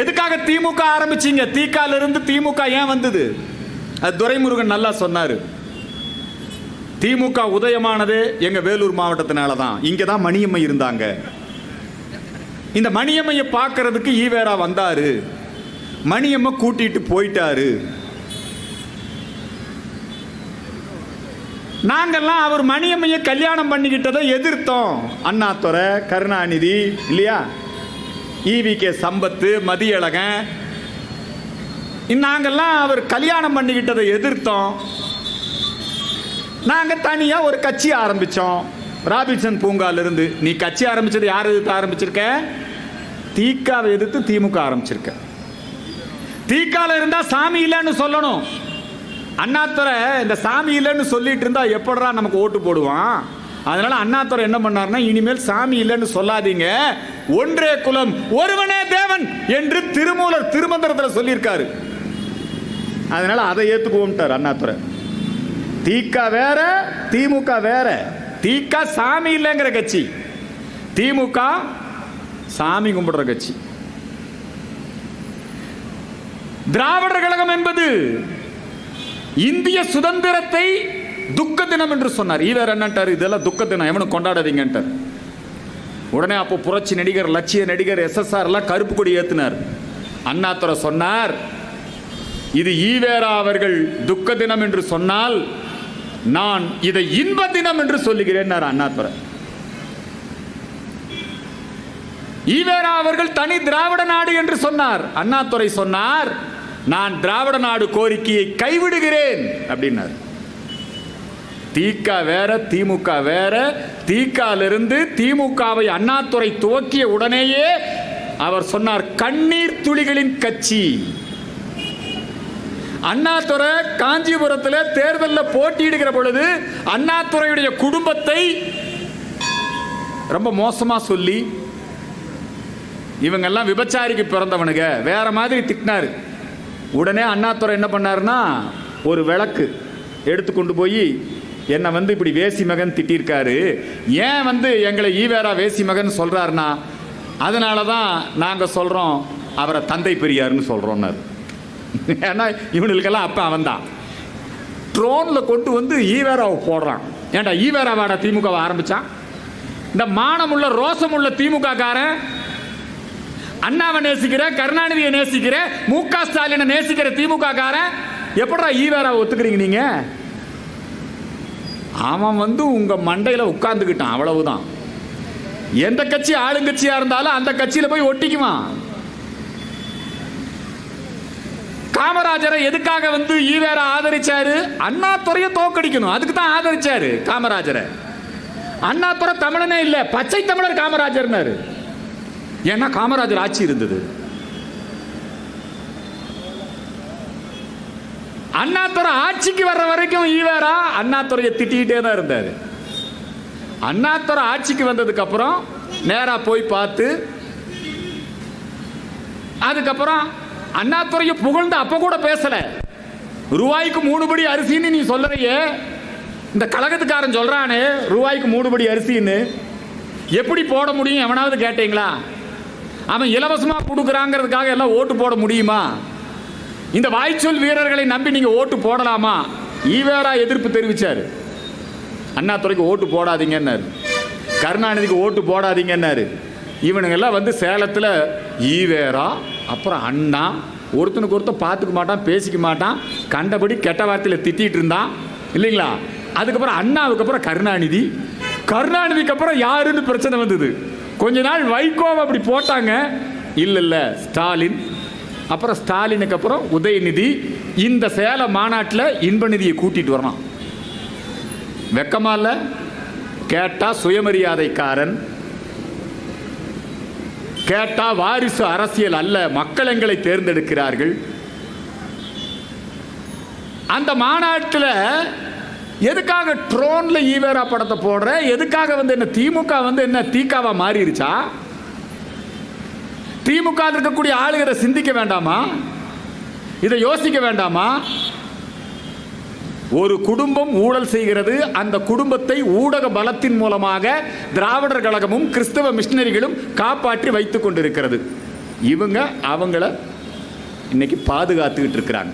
எதுக்காக திமுக ஆரம்பிச்சீங்க? தீக்கால இருந்து திமுக ஏன் வந்தது? அது துரைமுருகன் நல்லா சொன்னாரு. திமுக உதயமானது எங்க வேலூர் மாவட்டத்தினால தான் இங்கே தான் மணியம்மை இருந்தாங்க. இந்த மணியம்மையை பார்க்கறதுக்கு ஈவேரா வந்தாரு. மணியம்மை கூட்டிட்டு போயிட்டாரு. நாங்கள்லாம் அவர் மணியம்மையை கல்யாணம் பண்ணிக்கிட்டதை எதிர்த்தோம். அண்ணாத்துறை கருணாநிதி இல்லையா? E V K Sampath Mathiyazhagan. நாங்கெல்லாம் அவர் கல்யாணம் பண்ணிக்கிட்டதை எதிர்த்தோம். நாங்கள் தனியாக ஒரு கட்சி ஆரம்பித்தோம் ராபின்சன் பூங்காலிருந்து. நீ கட்சி ஆரம்பித்தது யார் எதிர்த்து ஆரம்பிச்சிருக்க? தீக்காவை எதிர்த்து திமுக ஆரம்பிச்சிருக்க. தீக்கால இருந்தால் சாமி இல்லைன்னு சொல்லணும். அண்ணாத்துறை இந்த சாமி இல்லைன்னு சொல்லிட்டு இருந்தால் எப்படா நமக்கு ஓட்டு போடுவான்? அதனால அண்ணாத்துறை என்ன பண்ணாருன்னா இனிமேல் சாமி இல்லைன்னு சொல்லாதீங்க. ஒன்றே குலம் ஒருவனே தேவன் என்று திருமூலர் திருமந்திரத்தில் சொல்லியிருக்காரு. அதனால அதை ஏத்துக்குவோம்ட்டார் அண்ணாதுரை. திக வேற திமுக வேற. திக சாமி இல்லைங்கிற கட்சி. திமுக சாமி கும்பிடுற கட்சி. திராவிடர் கழகம் என்பது இந்திய சுதந்திரத்தை துக்க தினம் என்று சொன்னார். ஈவர் என்னன்ட்டார்? இதெல்லாம் துக்க தினம் எவனும் கொண்டாடாதீங்கன்ட்டார். உடனே அப்போ புரட்சி நடிகர் லட்சிய நடிகர் எஸ்எஸ்ஆர் எல்லாம் கருப்பு கொடி ஏற்றினார் அண்ணாத்துறை சொன்னார் இது ஈவேரா அவர்கள் துக்க தினம் என்று சொன்னால் நான் இதை இன்ப தினம் என்று சொல்லுகிறேன் அண்ணாத்துறை ஈவேரா அவர்கள் தனி திராவிட நாடு என்று சொன்னார். அண்ணாத்துறை சொன்னார் நான் திராவிட நாடு கோரிக்கையை கைவிடுகிறேன் அப்படின்னார். திக வேற திமுக வேற. திகாலிருந்து திமுகவை அண்ணாதுரை துவக்கிய உடனேயே அவர் சொன்னார் கண்ணீர் துளிகளின் கட்சி அண்ணாதுரை காஞ்சிபுரத்தில் தேர்தலில் போட்டியிடுகிற பொழுது அண்ணாதுரையுடைய குடும்பத்தை ரொம்ப மோசமா சொல்லி இவங்கெல்லாம் விபச்சாரிக்கு பிறந்தவனுங்க. வேற மாதிரி திட்டினாரு. உடனே அண்ணாதுரை என்ன பண்ணாருன்னா ஒரு விளக்கு எடுத்து கொண்டு போய் என்னை வந்து இப்படி வேசி மகன் திட்டிருக்காரு. ஏன் வந்து எங்களை ஈவேரா வேசி மகன் சொல்றாருன்னா அதனால தான் நாங்கள் சொல்கிறோம் அவரை தந்தை பெரியார்னு சொல்கிறோன்னாரு ஏன்னா இவனுக்கெல்லாம் அப்போ அவன் தான் ட்ரோனில் கொண்டு வந்து ஈவேராவை போடுறான். ஏன்டா ஈவேராவாட திமுகவை ஆரம்பித்தான் இந்த மானமுள்ள ரோசமுள்ள திமுக காரன் அண்ணாவை நேசிக்கிற கருணாநிதியை நேசிக்கிற மு க ஸ்டாலினை நேசிக்கிற திமுக காரன் எப்படா ஈவேராவை ஒத்துக்கிறீங்க நீங்கள் அவன் வந்து உங்கள் மண்டையில் உட்கார்ந்துக்கிட்டான் அவ்வளவுதான். எந்த கட்சி ஆளுங்கட்சியாக இருந்தாலும் அந்த கட்சியில் போய் ஒட்டிக்குவான். காமராஜரை எதுக்காக வந்து ஈவேர ஆதரிச்சாரு? அண்ணாத்துறையை தோக்கடிக்கணும் அதுக்கு தான் ஆதரிச்சாரு காமராஜரை. அண்ணாத்துறை தமிழனே இல்லை பச்சை தமிழர் காமராஜர்னாரு. ஏன்னா காமராஜர் ஆட்சி இருந்தது. அண்ணாத்துறை ஆட்சிக்கு வர்ற வரைக்கும் ஈவேரா அண்ணாத்துறையை திட்டிக்கிட்டே தான் இருந்தார். அண்ணாத்துறை ஆட்சிக்கு வந்ததுக்கப்புறம் நேராக போய் பார்த்து அதுக்கப்புறம் அண்ணாத்துறையை புகழ்ந்து அப்போ கூட பேசலை. ரூபாய்க்கு மூணு படி அரிசின்னு நீ சொல்கிறையே இந்த கழகத்துக்காரன் சொல்கிறானே ரூபாய்க்கு மூணு படி அரிசின்னு. எப்படி போட முடியும்? எவனாவது கேட்டீங்களா? அவன் இலவசமாக கொடுக்குறாங்கிறதுக்காக எல்லாம் ஓட்டு போட முடியுமா? இந்த வாய்ச்சொல் வீரர்களை நம்பி நீங்க ஓட்டு போடலாமா? ஈவேரா எதிர்ப்பு தெரிவித்தார் அண்ணா துறைக்கு ஓட்டு போடாதீங்கன்னாரு. கருணாநிதிக்கு ஓட்டு போடாதீங்கன்னாரு. இவனுங்கெல்லாம் வந்து சேலத்தில் ஈவேரா அப்புறம் அண்ணா ஒருத்தனுக்கு ஒருத்தன் பார்த்துக்க மாட்டான் பேசிக்க மாட்டான் கண்டபடி கெட்ட வார்த்தையில் திட்டிகிட்டு இருந்தான். இல்லைங்களா? அதுக்கப்புறம் அண்ணாவுக்கு அப்புறம் கருணாநிதி. கருணாநிதிக்கு அப்புறம் யாருன்னு பிரச்சனை வந்தது. கொஞ்ச நாள் வைகோவை அப்படி போட்டாங்க. இல்லை இல்லை ஸ்டாலின் அப்புறம் ஸ்டாலினுக்கு அப்புறம் உதயநிதி இந்த சேலம் மாநாட்டில் இன்பநிதியை கூட்டிட்டு வரணும். வெக்கமா இல்லை கேட்டா சுயமரியாதைக்காரன். கேட்டா வாரிசு அரசியல் அல்ல மக்கள் எங்களை தேர்ந்தெடுக்கிறார்கள். அந்த மாநாட்டில் எதுக்காக ட்ரோனில் ஈவேரா படத்தை போடுற? எதுக்காக வந்து என்ன திமுக வந்து என்ன தீக்காவா மாறிடுச்சா திமுக இருக்கக்கூடிய ஆளுகளை சிந்திக்க வேண்டாமா? இதை யோசிக்க வேண்டாமா? ஒரு குடும்பம் ஊழல் செய்கிறது. அந்த குடும்பத்தை ஊடக பலத்தின் மூலமாக திராவிடர் கழகமும் கிறிஸ்தவ மிஷினரிகளும் காப்பாற்றி வைத்துக் கொண்டிருக்கிறது. இவங்க அவங்கள இன்னைக்கு பாதுகாத்துக்கிட்டு இருக்கிறாங்க.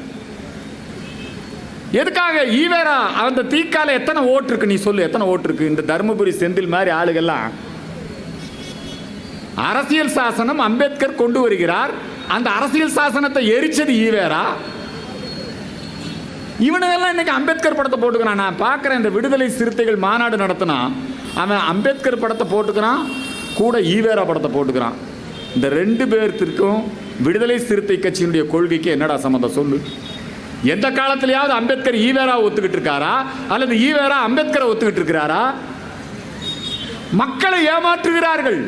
எதுக்காக? ஈவேரா அந்த தீக்கால எத்தனை ஓட்டு இருக்கு? நீ சொல்லு எத்தனை ஓட்டு இருக்கு? இந்த தருமபுரி செந்தில் மாதிரி ஆளுகள்லாம் அரசியல் சாசனம் அம்பேத்கர் கொண்டு வருகிறார். அந்த அரசியல் சாசனத்தை எரிச்சது ஈவேரா? இவனுங்கெல்லாம் இன்னைக்கு அம்பேத்கர் படத்தை போட்டுக்கிறான்? நான் பார்க்குறேன் இந்த விடுதலை சிறுத்தைகள் மாநாடு நடத்தினா அவன் அம்பேத்கர் படத்தை போட்டுக்கிறான் கூட ஈவேரா படத்தை போட்டுக்கிறான். இந்த ரெண்டு பேர்த்திற்கும் விடுதலை சிறுத்தை கட்சியினுடைய கொள்கைக்கு என்னடா சம்மந்தம் சொல்லு? எந்த காலத்திலேயாவது அம்பேத்கர் ஈவேரா ஒத்துக்கிட்டு இருக்காரா? அல்லது ஈவேரா அம்பேத்கரை ஒத்துக்கிட்டு இருக்கிறாரா? மக்களை ஏமாற்றுகிறார்கள்.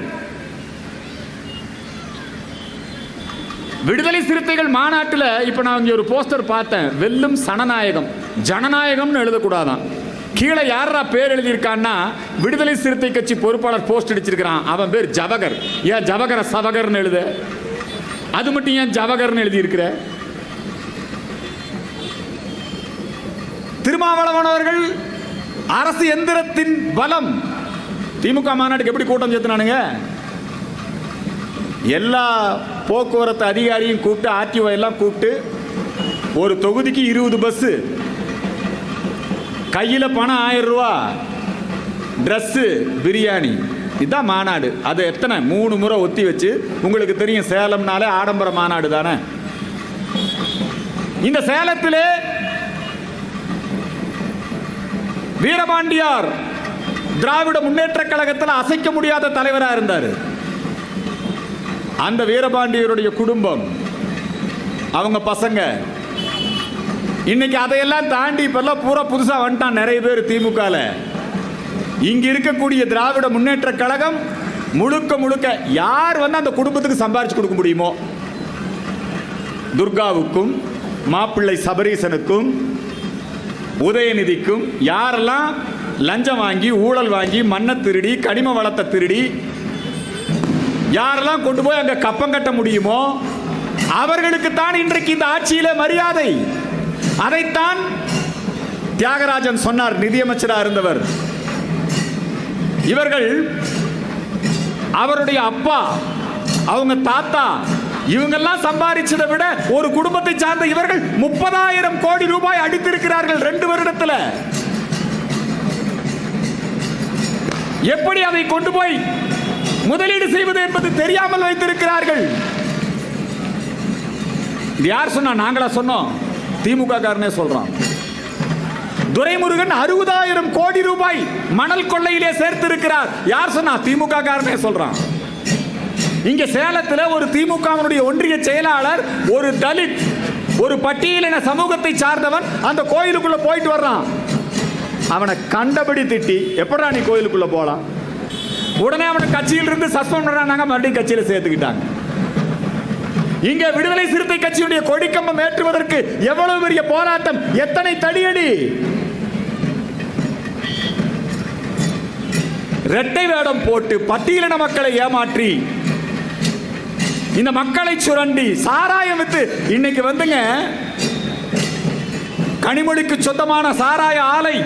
விடுதலை சிறுத்தைகள் மாநாட்டில் இப்போ நான் இங்கே ஒரு போஸ்டர் பார்த்தேன். வெல்லும் சனநாயகம். ஜனநாயகம்னு எழுதக்கூடாதான். கீழே யாரா பேர் எழுதியிருக்கான்னா விடுதலை சிறுத்தை கட்சி பொறுப்பாளர் போஸ்ட் அடிச்சிருக்கிறான். அவன் பேர் ஜவகர். ஏன் ஜவகர சவகர்னு எழுத? அது மட்டும் ஏன் ஜவகர்னு எழுதியிருக்கிற? திருமாவளவன் அவர்கள் அரசு எந்திரத்தின் பலம். திமுக மாநாட்டுக்கு எப்படி கூட்டம் சேர்த்துனானுங்க எல்லா போக்குவரத்து அதிகாரியும் கூப்பிட்டு ஆர்டிஓ எல்லாம் கூப்பிட்டு ஒரு தொகுதிக்கு இருபது பஸ்ஸு கையில் பணம் ஆயிரம் ரூபா. ட்ரெஸ்ஸு பிரியாணி. இதுதான் மாநாடு. அது எத்தனை? மூணு முறை ஒத்தி வச்சு உங்களுக்கு தெரியும் சேலம்னாலே ஆடம்பர மாநாடு தானே. இந்த சேலத்திலே வீரபாண்டியார் திராவிட முன்னேற்ற கழகத்தில் அசைக்க முடியாத தலைவராக இருந்தார். அந்த வீரபாண்டியருடைய குடும்பம் அவங்க பசங்க இன்னைக்கு அதையெல்லாம் தாண்டி இப்பெல்லாம் பூரா புதுசாக வந்துட்டான் நிறைய பேர் திமுகவில் இங்க இருக்கக்கூடிய திராவிட முன்னேற்ற கழகம் முழுக்க முழுக்க யார் வந்து அந்த குடும்பத்துக்கு சம்பாரிச்சு கொடுக்க முடியுமோ? துர்காவுக்கும் மாப்பிள்ளை சபரீசனுக்கும் உதயநிதிக்கும் யாரெல்லாம் லஞ்சம் வாங்கி ஊழல் வாங்கி மண்ணை திருடி கனிம வளத்தை திருடி யாரெல்லாம் கொண்டு போய் அங்க கப்பம் கட்ட முடியுமோ அவர்களுக்கு தான் இன்றைக்கு இந்த ஆட்சியில மரியாதை. அதைத்தான் தியாகராஜன் சொன்னார் நிதியமைச்சராக இருந்தவர். இவர்கள் அவருடைய அப்பா அவங்க தாத்தா இவங்கெல்லாம் சம்பாதிச்சதை விட ஒரு குடும்பத்தை சார்ந்த இவர்கள் முப்பதாயிரம் கோடி ரூபாய் அடித்திருக்கிறார்கள் ரெண்டு வருடத்தில். எப்படி அதை கொண்டு போய் முதலீடு செய்வது என்பது தெரியாமல் வைத்திருக்கிறார்கள். யார் சொன்னா? நாங்களா சொன்னோம். திமுக காரனே சொல்றான். துரைமுருகன் அறுபதாயிரம் கோடி ரூபாய் மணல் கொள்ளையிலே சேர்த்திருக்கிறார். யார் சொன்னா? திமுக காரனே சொல்றான். இங்க சேலத்தில் ஒரு திமுகவினுடைய ஒன்றிய செயலாளர் ஒரு தலித் ஒரு பட்டியலின சமூகத்தை சார்ந்தவன் அந்த கோயிலுக்குள்ள போயிட்டு வர்றான். அவனை கண்டபடி திட்டி எப்படா நீ கோயிலுக்குள்ள போலாம்? உடனே அவனை கட்சியிலிருந்து சஸ்பெண்ட் பண்ணாங்க மறுபடியும் கட்சியில சேர்த்துக்கிட்டாங்க. இங்க விடுதலை சிறுத்தை கட்சியுடைய கொடிக்கம்பம் ஏற்றுவதற்கு எவ்வளவு பெரிய போராட்டம்? எத்தனை தடியடி? இரட்டை வேடம் போட்டு பட்டியலின மக்களை ஏமாற்றி இந்த மக்களை சுரண்டி சாராயம் வித்து இன்னைக்கு வந்துங்க கனிமொழிக்கு சொந்தமான சாராய ஆலை.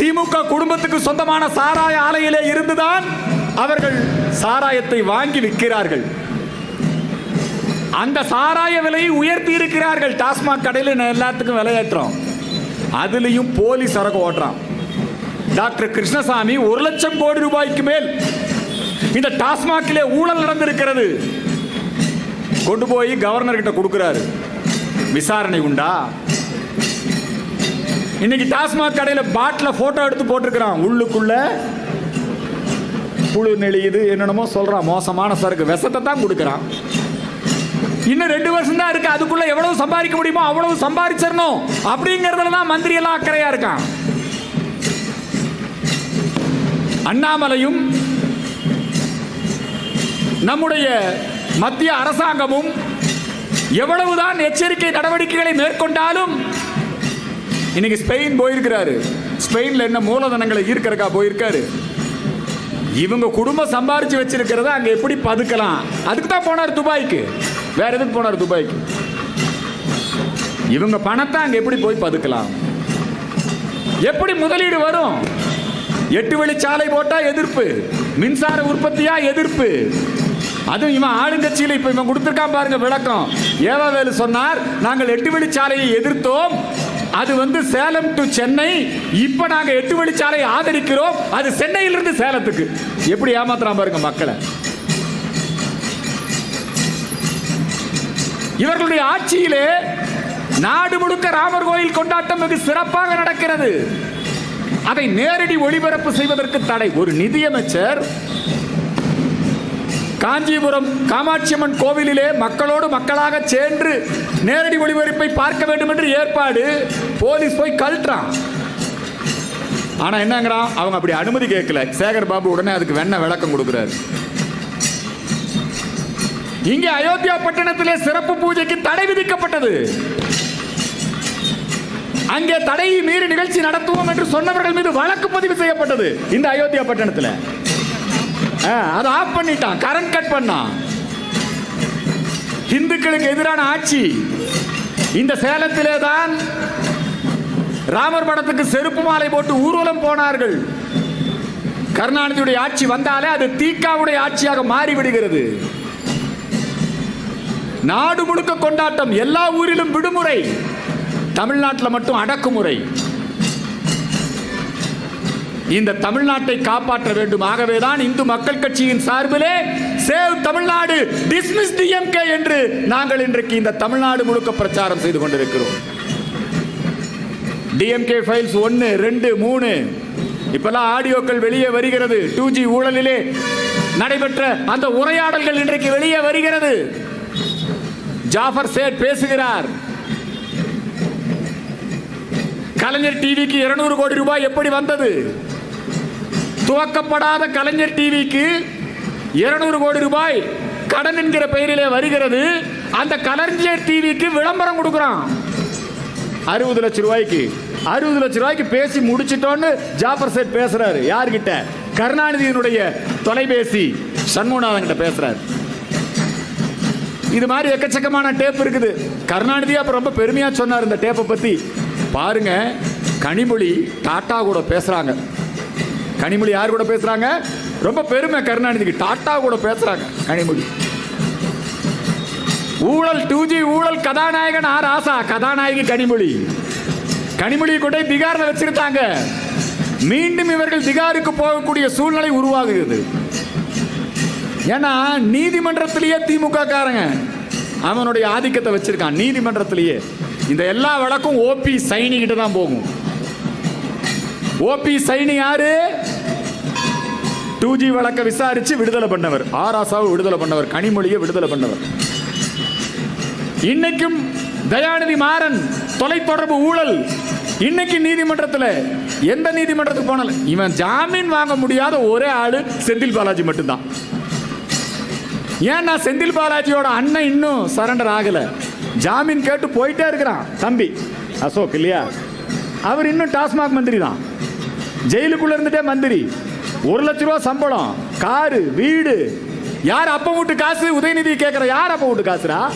திமுக குடும்பத்துக்கு சொந்தமான சாராய ஆலையிலே இருந்துதான் அவர்கள் சாராயத்தை வாங்கி விற்கிறார்கள். அந்த சாராய விலையை உயர்த்தி இருக்கிறார்கள். டாஸ்மாக் கடையில் எல்லாத்துக்கும் விலையேற்றோம். அதுலேயும் போலி சரக்கு ஓட்டுறான். டாக்டர் கிருஷ்ணசாமி ஒரு லட்சம் கோடி ரூபாய்க்கு மேல் இந்த டாஸ்மாகிலே ஊழல் நடந்திருக்கிறது. கொண்டு போய் கவர்னர் கிட்ட கொடுக்கிறாரு. விசாரணை உண்டா? இன்னைக்கு டாஸ்மாக் கடையில் பாட்டில் ஃபோட்டோ எடுத்து போட்டிருக்கிறான். உள்ளுக்குள்ள புழு நெளியுது என்னென்னமோ சொல்கிறான் மோசமான சரக்கு விஷத்தை தான் கொடுக்குறான். இன்னும் ரெண்டு வருஷம் தான் இருக்கு. அதுக்குள்ள எவ்வளவு சம்பாதிக்க முடியுமோ அவ்வளவு சம்பாதிச்சிடணும். அப்படிங்கிறதுல தான் மந்திரி எல்லாம் அக்கறையா இருக்கான். அண்ணாமலையும் நம்முடைய மத்திய அரசாங்கமும் எவ்வளவுதான் எச்சரிக்கை நடவடிக்கைகளை மேற்கொண்டாலும் இன்னைக்கு ஸ்பெயின் போயிருக்கிறாரு. ஸ்பெயின்ல என்ன மூலதனங்களை ஈர்க்கறக்கா போயிருக்காரு. இவங்க குடும்பம் சம்பாரிச்சு வச்சிருக்கிறத அங்க எப்படி பதுக்கலாம்? அதுக்கு தான் போனார் துபாய்க்கு. வேற எதுக்கு போனார் துபாய்க்கு? இவங்க பணத்தை அங்க எப்படி போய் பதுக்கலாம்? எப்படி முதலீடு வரும்? எட்டு வழி சாலை போட்டா எதிர்ப்பு. மின்சார உற்பத்தியா எதிர்ப்பு. அதுவும் இவன் ஆளுங்கட்சியில் இப்ப இவன் கொடுத்துருக்கான் பாருங்க விளக்கம். ஏவாவேலு சொன்னார் நாங்கள் எட்டு வழி சாலையை எதிர்த்தோம். அது வந்து சேலம் டு சென்னை. இப்ப நாங்க எட்டு வழிச்சாலை ஆதரிக்கிறோம். அது சென்னையிலிருந்து சேலத்துக்கு. எப்படி ஏமாத்துறான் பாருங்க மக்களை. இவர்களுடைய ஆட்சியிலே நாடு முழுக்க ராமர் கோயில் கொண்டாட்டம் மிக சிறப்பாக நடக்கிறது. அதை நேரடி ஒளிபரப்பு செய்வதற்கு தடை. ஒரு நிதியமைச்சர் காஞ்சிபுரம் காமாட்சியம்மன் கோவிலிலே மக்களோடு மக்களாக சென்று நேரடி ஒளிபரப்பை பார்க்க வேண்டும் என்று ஏற்பாடு போலீஸ் போய் கழட்டுறான். ஆனால் என்னங்கிறான்? அவங்க அப்படி அனுமதி கேட்கல. சேகர் பாபு உடனே அதுக்கு வெண்ண விளக்கம் கொடுக்குறாரு. இங்கே அயோத்தியா பட்டணத்திலே சிறப்பு பூஜைக்கு தடை விதிக்கப்பட்டது. அங்கே தடையை மீறி நிகழ்ச்சி நடத்துவோம் என்று சொன்னவர்கள் மீது வழக்கு பதிவு செய்யப்பட்டது இந்த அயோத்தியா பட்டணத்தில். அதை ஆஃப் பண்ணிட்டான். கரண்ட் கட் பண்ணான் இந்துக்களுக்கு எதிரான ஆட்சி. இந்த சேலத்திலே தான் ராமர் படத்துக்கு செருப்பு மாலை போட்டு ஊர்வலம் போனார்கள். கருணாநிதியுடைய ஆட்சி வந்தாலே அது தீக்காவுடைய ஆட்சியாக மாறிவிடுகிறது. நாடு முழுக்க கொண்டாட்டம் எல்லா ஊரிலும் விடுமுறை. தமிழ்நாட்டில் மட்டும் அடக்குமுறை. இந்த தமிழ்நாட்டை காப்பாற்ற வேண்டும். ஆகவேதான் இந்து மக்கள் கட்சியின் சார்பிலே சேவ் தமிழ்நாடு டிஸ்மிஸ் டிஎம்கே என்று நாங்கள் இன்றைக்கு இந்த தமிழ்நாடு முழுக்க பிரச்சாரம் செய்து கொண்டிருக்கிறோம். டிஎம்கே ஃபைல்ஸ் ஒன்று ரெண்டு மூணு. இப்பெல்லாம் ஆடியோக்கள் வெளியே வருகிறது. டூ ஜி ஊழலிலே நடைபெற்ற அந்த உரையாடல்கள் இன்றைக்கு வெளியே வருகிறது. ஜாஃபர் சேட் பேசுகிறார். கலைஞர் டிவிக்கு இருநூறு கோடி ரூபாய் எப்படி வந்தது? துவக்கப்படாத கலைஞர் டிவிக்கு இருநூறு கோடி ரூபாய் கடன் என்கிற பெயரிலே வருகிறது. அந்த கலைஞர் டிவிக்கு விளம்பரம் கொடுக்குறான். அறுபது லட்சம் ரூபாய்க்கு அறுபது லட்சம் ரூபாய்க்கு பேசி முடிச்சிட்டோன்னு ஜாஃபர் சேட் பேசுறாரு. யார்கிட்ட? கருணாநிதியினுடைய தொலைபேசி. சண்முகநாதன் கிட்ட பேசுறாரு. இது மாதிரி எக்கச்சக்கமான டேப் இருக்குது. கருணாநிதி அப்ப ரொம்ப பெருமையா சொன்னார் இந்த டேப்பை பத்தி. பாருங்க கனிமொழி டாட்டா கூட பேசுறாங்க. கனிமொழி யார் கூட பேசுறாங்க? ரொம்ப பெருமை கருணாநிதிக்கு. டாட்டா கூட பேசுறாங்க கனிமொழி. ஊழல் டூ ஜி ஊழல் கதாநாயகன் ஆர் ஆசா. கதாநாயகி கனிமொழி. கனிமொழி கூட திகார்ல வச்சிருந்தாங்க மீண்டும் இவர்கள் திகாருக்கு போகக்கூடிய சூழ்நிலை உருவாகுகிறது. ஏன்னா நீதிமன்றத்திலேயே திமுக காரங்க அவனுடைய ஆதிக்கத்தை வச்சிருக்கான். நீதிமன்றத்திலேயே. இந்த எல்லா வழக்கும் ஓபி சைனிக்கிட்டு தான் போகும். ஓபி சைனி யாரு? டூ ஜி வழக்க விசாரிச்சு விடுதலை பண்ணவர். ஆராசாவை விடுதலை பண்ணவர். கனிமொழியை விடுதலை பண்ணவர். இன்னைக்கும் தயாநிதி மாறன் தொலைத்தொடர்பு ஊழல். இன்னைக்கு நீதிமன்றத்தில் எந்த நீதிமன்றத்துக்கு போனாலும் இவன் ஜாமீன் வாங்க முடியாத ஒரே ஆளு செந்தில் பாலாஜி மட்டும்தான். ஏன்னா செந்தில் பாலாஜியோட அண்ணன் இன்னும் சரண்டர் ஆகலை. ஜாமீன் கேட்டு போயிட்டே இருக்கிறான். தம்பி அசோக் இல்லையா? அவர் இன்னும் டாஸ்மாக் மந்திரி தான் ஜெயிலுக்குள்ள இருந்துட்டே மந்திரி. ஒரு லட்ச ரூபா சம்பளம் காரு வீடு. யார் அப்ப வீட்டு காசு? உதயநிதி கேட்கிற யார் அப்ப வீட்டு காசுடா?